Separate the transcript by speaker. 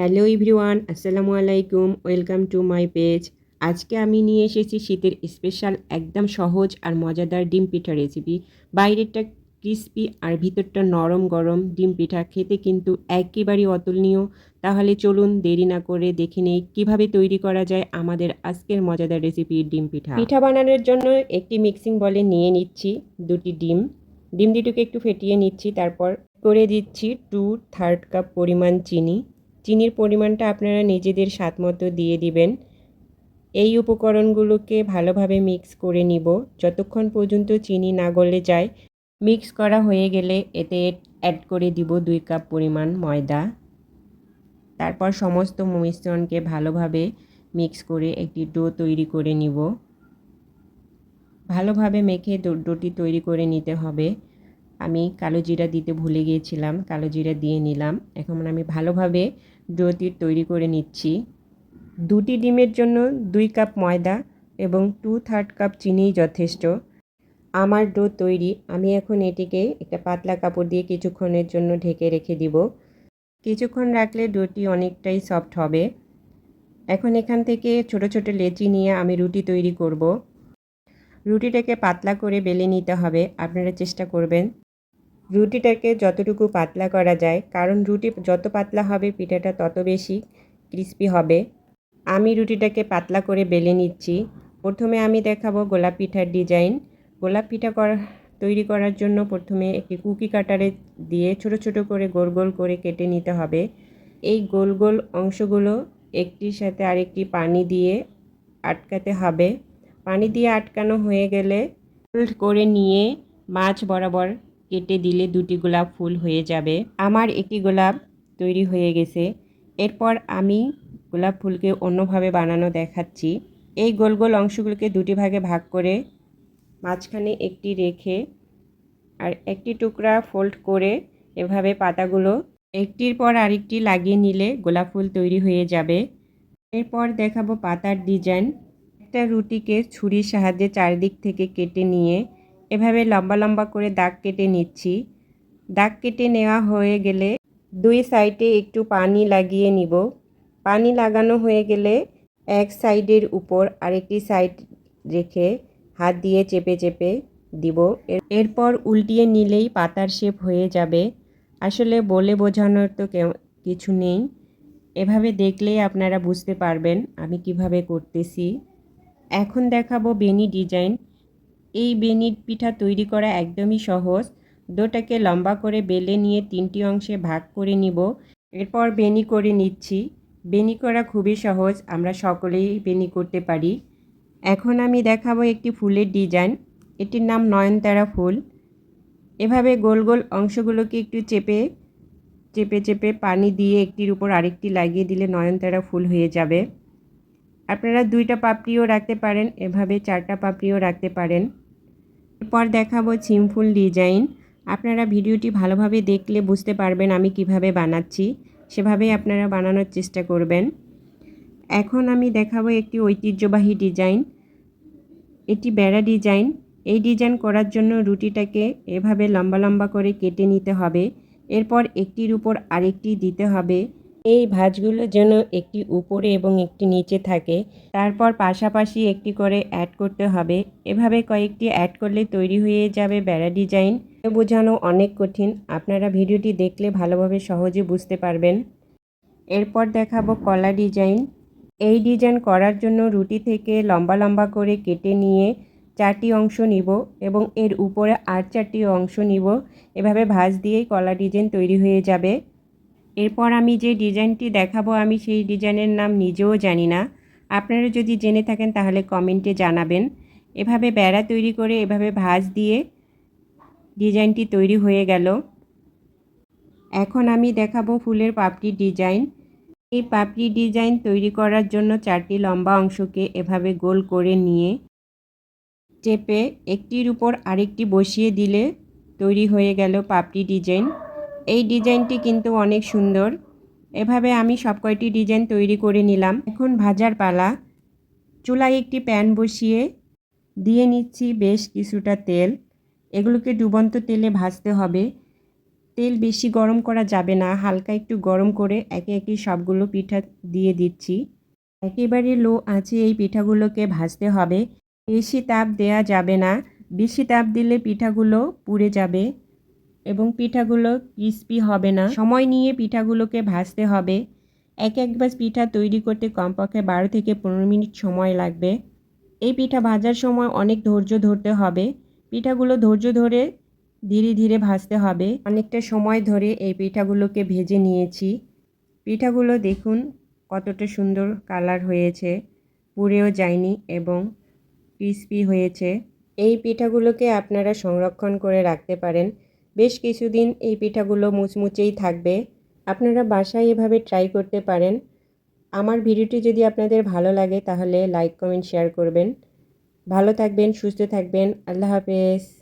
Speaker 1: Hello everyone আসসালামু আলাইকুম, welcome to my page. আজকে আমি নিয়ে এসেছি শীতের স্পেশাল একদম সহজ আর মজাদার ডিম পিঠা রেসিপি। বাইরেরটা ক্রিস্পি আর ভিতরটা নরম গরম ডিম পিঠা খেতে কিন্তু একেবারেই অতুলনীয়। তাহলে চলুন দেরি না করে দেখে নেই কীভাবে তৈরি করা যায় আমাদের আজকের মজাদার রেসিপি ডিম পিঠা। পিঠা বানানোর জন্য একটি মিক্সিং বলে নিয়ে নিচ্ছি দুটি ডিম। ডিম দুটোকে একটু ফেটিয়ে নিচ্ছি, তারপর করে দিচ্ছি টু থার্ড কাপ পরিমাণ চিনি। চিনির পরিমাণটা আপনারা নিজেদের স্বাদ মতো দিয়ে দিবেন। এই উপকরণগুলোকে ভালোভাবে মিক্স করে নিব। যতক্ষণ পর্যন্ত চিনি না গলে যায়, মিক্স করা হয়ে গেলে এতে অ্যাড করে দিব দুই কাপ পরিমাণ ময়দা। তারপর সমস্ত মিশ্রণকে ভালোভাবে মিক্স করে একটি ডো তৈরি করে নিব। ভালোভাবে মেখে ডোটি তৈরি করে নিতে হবে। আমি কালো জিরা দিতে ভুলে গিয়েছিলাম, কালো জিরা দিয়ে নিলাম। এখন আমি ভালোভাবে ডোটি তৈরি করে নিচ্ছি। দুটি ডিমের জন্য দুই কাপ ময়দা এবং টু থার্ড কাপ চিনি যথেষ্ট। আমার ডো তৈরি, আমি এখন এটিকে একটা পাতলা কাপড় দিয়ে কিছুক্ষণের জন্য ঢেকে রেখে দিব। কিছুক্ষণ রাখলে ডোটি অনেকটাই সফট হবে। এখন এখান থেকে ছোট ছোট লেচি নিয়ে আমি রুটি তৈরি করব। রুটিটাকে পাতলা করে বেলে নিতে হবে। আপনারা চেষ্টা করবেন। রুটিটাকে যতটুকু পাতলা করা যায়, কারণ রুটি যত পাতলা হবে, পিঠাটা তত বেশি ক্রিস্পি হবে। আমি রুটিটাকে পাতলা করে বেলে নিচ্ছি। প্রথমে আমি দেখাবো গোলাপ পিঠার ডিজাইন গোলাপ পিঠা করা, তৈরি করার জন্য প্রথমে একটি কুকি কাটারে দিয়ে ছোট ছোট করে গোল গোল করে কেটে নিতে হবে। এই গোল গোল অংশগুলো একটির সাথে আরেকটি পানি দিয়ে আটকাতে হবে। পানি দিয়ে আটকানো হয়ে গেলে ফোল্ড করে নিয়ে মাছ বরাবর কেটে দিলে দুটি গোলাপ ফুল হয়ে যাবে। আমার একটি গোলাপ তৈরি হয়ে গেছে। এরপর আমি গোলাপ ফুলকে অন্যভাবে বানানো দেখাচ্ছি। এই গোল গোল অংশগুলোকে দুটি ভাগে ভাগ করে মাঝখানে একটি রেখে আর একটি টুকরা ফোল্ড করে এভাবে পাতাগুলো একটির পর আরেকটি লাগিয়ে নিলে গোলাপ ফুল তৈরি হয়ে যাবে। এরপর দেখাবো পাতার ডিজাইন। একটা রুটিকে ছুরির সাহায্যে চারিদিক থেকে কেটে নিয়ে এভাবে লম্বা লম্বা করে দাগ কেটে নিচ্ছি। দাগ কেটে নেওয়া হয়ে গেলে দুই সাইডে একটু পানি লাগিয়ে নিব। পানি লাগানো হয়ে গেলে এক সাইডের উপর আরেকটি সাইড রেখে হাত দিয়ে চেপে চেপে দিব। এরপর উল্টিয়ে নিলেই পাতার শেপ হয়ে যাবে। আসলে বলে বোঝানোর তো কিছু নেই। এভাবে দেখলেই আপনারা বুঝতে পারবেন আমি কীভাবে করতেছি। এখন দেখাবো বেনি ডিজাইন। এই বেনি পিঠা তৈরি করা একদমই সহজ। দোটাকে লম্বা করে বেলে নিয়ে তিনটি অংশে ভাগ করে নিব। এরপর বেনি করে নিচ্ছি। বেনি করা খুবই সহজ, আমরা সকলেই বেনি করতে পারি। এখন আমি দেখাবো একটি ফুলের ডিজাইন। এটির নাম নয়নতারা ফুল। এভাবে গোল গোল অংশগুলোকে একটু চেপে চেপে চেপে পানি দিয়ে একটির উপর আরেকটি লাগিয়ে দিলে নয়নতারা ফুল হয়ে যাবে। আপনারা দুইটা পাপড়িও রাখতে পারেন, এভাবে চারটা পাপড়িও রাখতে পারেন। এরপর দেখাবো সিম্পল ডিজাইন। আপনারা ভিডিওটি ভালোভাবে দেখলে বুঝতে পারবেন আমি কীভাবে বানাচ্ছি। সেভাবেই আপনারা বানানোর চেষ্টা করবেন। এখন আমি দেখাবো একটি ঐতিহ্যবাহী ডিজাইন। এটি বেড়া ডিজাইন। এই ডিজাইন করার জন্য রুটিটাকে এভাবে লম্বা লম্বা করে কেটে নিতে হবে। এরপর একটির উপর আরেকটি দিতে হবে। এই ভাঁজগুলো যেন একটি উপরে এবং একটি নিচে থাকে। তারপর পাশাপাশি একটি করে অ্যাড করতে হবে। এভাবে কয়েকটি অ্যাড করলে তৈরি হয়ে যাবে বেড়া ডিজাইন বোঝানো অনেক কঠিন। আপনারা ভিডিওটি দেখলে ভালোভাবে সহজে বুঝতে পারবেন। এরপর দেখাবো কলা ডিজাইন এই ডিজাইন করার জন্য রুটি থেকে লম্বা লম্বা করে কেটে নিয়ে চারটি অংশ নিব এবং এর উপরে আর চারটি অংশ নিব। এভাবে ভাঁজ দিয়েই কলা ডিজাইন তৈরি হয়ে যাবে। এরপর আমি যে ডিজাইনটি দেখাবো, আমি সেই ডিজাইনের নাম নিজেও জানি না। আপনারা যদি জেনে থাকেন, তাহলে কমেন্টে জানাবেন। এভাবে বেড়া তৈরি করে, এভাবে ভাঁজ দিয়ে ডিজাইনটি তৈরি হয়ে গেল। এখন আমি দেখাবো ফুলের পাপড়ি ডিজাইন। এই পাপড়ি ডিজাইন তৈরি করার জন্য চারটি লম্বা অংশকে এভাবে গোল করে নিয়ে চেপে একটির উপর আরেকটি বসিয়ে দিলে তৈরি হয়ে গেল পাপড়ি ডিজাইন। এই ডিজাইনটি কিন্তু অনেক সুন্দর। এভাবে আমি সব কয়টি ডিজাইন তৈরি করে নিলাম। এখন ভাজার পালা। চুলায় একটি প্যান বসিয়ে দিয়ে নিচ্ছি বেশ কিছুটা তেল। এগুলোকে ডুবন্ত তেলে ভাজতে হবে। তেল বেশি গরম করা যাবে না। হালকা একটু গরম করে একে একে সবগুলো পিঠা দিয়ে দিচ্ছি। একেবারে লো আঁচে এই পিঠাগুলোকে ভাজতে হবে। বেশি তাপ দেয়া যাবে না। বেশি তাপ দিলে পিঠাগুলো পুড়ে যাবে। এবং পিঠাগুলো ক্রিস্পি হবে না। সময় নিয়ে পিঠাগুলোকে ভাজতে হবে। এক এক বাস পিঠা তৈরি করতে কমপক্ষে বারো থেকে পনেরো মিনিট সময় লাগবে। এই পিঠা ভাজার সময় অনেক ধৈর্য ধরতে হবে। পিঠাগুলো ধৈর্য ধরে ধীরে ধীরে ভাজতে হবে। অনেকটা সময় ধরে এই পিঠাগুলোকে ভেজে নিয়েছি। পিঠাগুলো দেখুন কতটা সুন্দর কালার হয়েছে। পুড়েও যায়নি এবং ক্রিস্পি হয়েছে। এই পিঠাগুলোকে আপনারা সংরক্ষণ করে রাখতে পারেন। বেশ কিছুদিন এই পিঠাগুলো মুচমুচেই থাকবে। আপনারা বাসায় এভাবে ট্রাই করতে পারেন। আমার ভিডিওটি যদি আপনাদের ভালো লাগে তাহলে লাইক কমেন্ট শেয়ার করবেন। ভালো থাকবেন, সুস্থ থাকবেন। আল্লাহ হাফেজ।